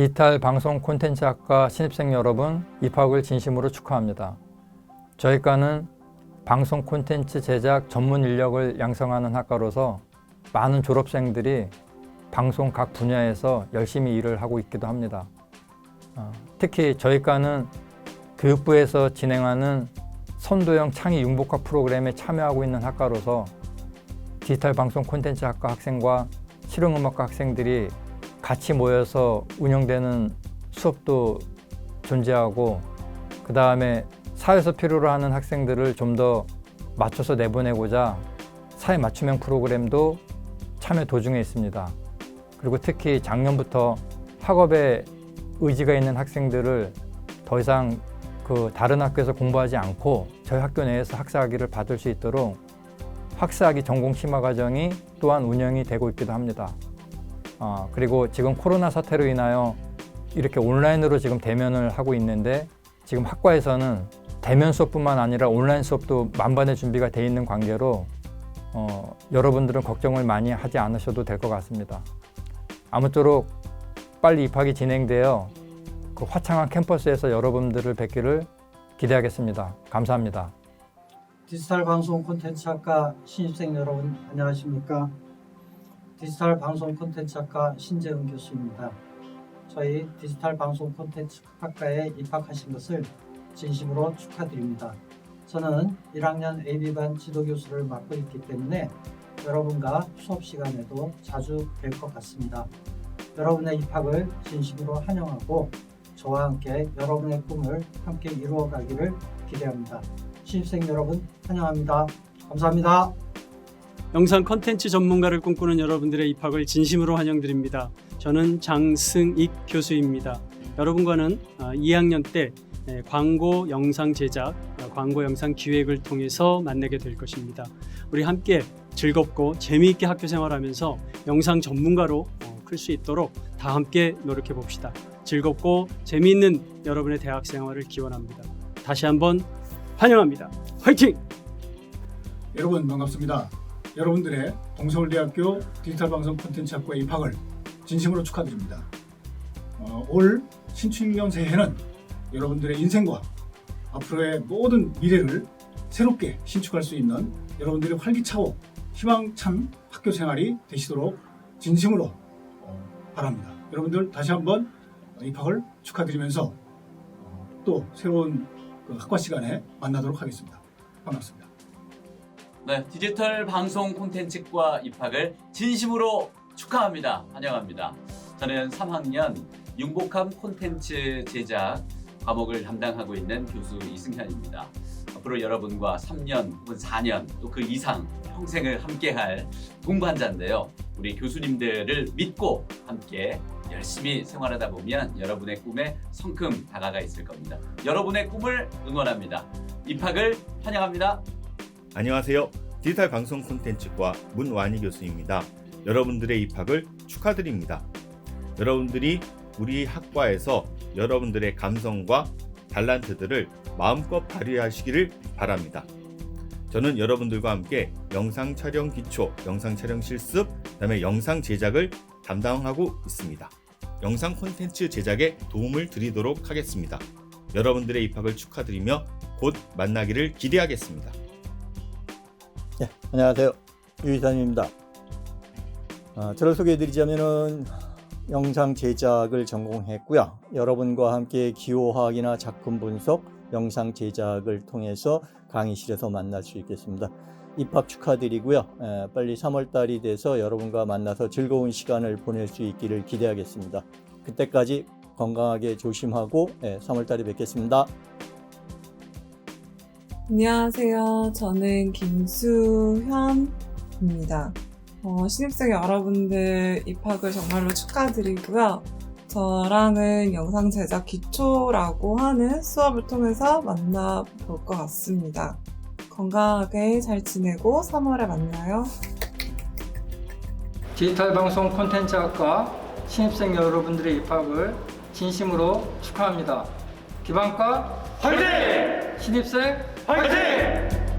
디지털 방송 콘텐츠학과 신입생 여러분 입학을 진심으로 축하합니다. 저희과는 방송 콘텐츠 제작 전문 인력을 양성하는 학과로서 많은 졸업생들이 방송 각 분야에서 열심히 일을 하고 있기도 합니다. 어, 특히 저희과는 교육부에서 진행하는 선도형 창의 융복화 프로그램에 참여하고 있는 학과로서 디지털 방송 콘텐츠 학과 학생과 실용음악과 학생들이 같이 모여서 운영되는 수업도 존재하고 그 다음에 사회에서 필요로 하는 학생들을 좀 더 맞춰서 내보내고자 사회 맞춤형 프로그램도 참여 도중에 있습니다. 그리고 특히 작년부터 학업에 의지가 있는 학생들을 더 이상 그 다른 학교에서 공부하지 않고 저희 학교 내에서 학사학위를 받을 수 있도록 학사학위 전공 심화 과정이 또한 운영이 되고 있기도 합니다. 어, 그리고 지금 코로나 사태로 인하여 이렇게 온라인으로 지금 대면을 하고 있는데 지금 학과에서는 대면 수업뿐만 아니라 온라인 수업도 만반의 준비가 돼 있는 관계로 어, 여러분들은 걱정을 많이 하지 않으셔도 될 것 같습니다. 아무쪼록 빨리 입학이 진행되어 그 화창한 캠퍼스에서 여러분들을 뵙기를 기대하겠습니다. 감사합니다. 디지털 방송 콘텐츠학과 신입생 여러분 안녕하십니까? 디지털 방송 콘텐츠 학과 신재훈 교수입니다. 저희 디지털 방송 콘텐츠 학과에 입학하신 것을 진심으로 축하드립니다. 저는 1학년 AB반 지도 교수를 맡고 있기 때문에 여러분과 수업 시간에도 자주 뵐 것 같습니다. 여러분의 입학을 진심으로 환영하고 저와 함께 여러분의 꿈을 함께 이루어가기를 기대합니다. 신입생 여러분 환영합니다. 감사합니다. 영상 컨텐츠 전문가를 꿈꾸는 여러분들의 입학을 진심으로 환영드립니다. 저는 장승익 교수입니다. 여러분과는 어, 2학년 때 에, 광고 영상 제작, 어, 광고 영상 기획을 통해서 만나게 될 것입니다. 우리 함께 즐겁고 재미있게 학교 생활하면서 영상 전문가로 어, 클수 있도록 다 함께 노력해 봅시다. 즐겁고 재미있는 여러분의 대학 생활을 기원합니다. 다시 한번 환영합니다. 화이팅! 여러분 반갑습니다. 여러분들의 동서울대학교 디지털 방송 콘텐츠 학과에 입학을 진심으로 축하드립니다. 어, 올 신축년 새해는 여러분들의 인생과 앞으로의 모든 미래를 새롭게 신축할 수 있는 여러분들의 활기차고 희망찬 학교 생활이 되시도록 진심으로 어, 바랍니다. 여러분들 다시 한번 입학을 축하드리면서 어, 또 새로운 그 학과 시간에 만나도록 하겠습니다. 반갑습니다. 네, 디지털 방송 콘텐츠과 입학을 진심으로 축하합니다. 환영합니다. 저는 3학년 융복함 콘텐츠 제작 과목을 담당하고 있는 교수 이승현입니다. 앞으로 여러분과 3년 혹은 4년 또 그 이상 평생을 함께할 동반자인데요. 우리 교수님들을 믿고 함께 열심히 생활하다 보면 여러분의 꿈에 성큼 다가가 있을 겁니다. 여러분의 꿈을 응원합니다. 입학을 환영합니다. 안녕하세요. 디지털 방송 콘텐츠과 문완희 교수입니다. 여러분들의 입학을 축하드립니다. 여러분들이 우리 학과에서 여러분들의 감성과 달란트들을 마음껏 발휘하시기를 바랍니다. 저는 여러분들과 함께 영상 촬영 기초, 영상 촬영 실습, 그다음에 영상 제작을 담당하고 있습니다. 영상 콘텐츠 제작에 도움을 드리도록 하겠습니다. 여러분들의 입학을 축하드리며 곧 만나기를 기대하겠습니다. 네, 안녕하세요. 유 이사님입니다. 아, 저를 소개해드리자면은 영상 제작을 전공했고요. 여러분과 함께 기호학이나 작품 분석, 영상 제작을 통해서 강의실에서 만날 수 있겠습니다. 입학 축하드리고요. 에, 빨리 3월 달이 돼서 여러분과 만나서 즐거운 시간을 보낼 수 있기를 기대하겠습니다. 그때까지 건강하게 조심하고 3월 달에 뵙겠습니다. 안녕하세요. 저는 김수현입니다. 어, 신입생 여러분들 입학을 정말로 축하드리고요. 저랑은 영상 제작 기초라고 하는 수업을 통해서 만나볼 것 같습니다. 건강하게 잘 지내고 3월에 만나요. 디지털 방송 콘텐츠학과 신입생 여러분들의 입학을 진심으로 축하합니다. 기반과 화이팅! 신입생 화이팅!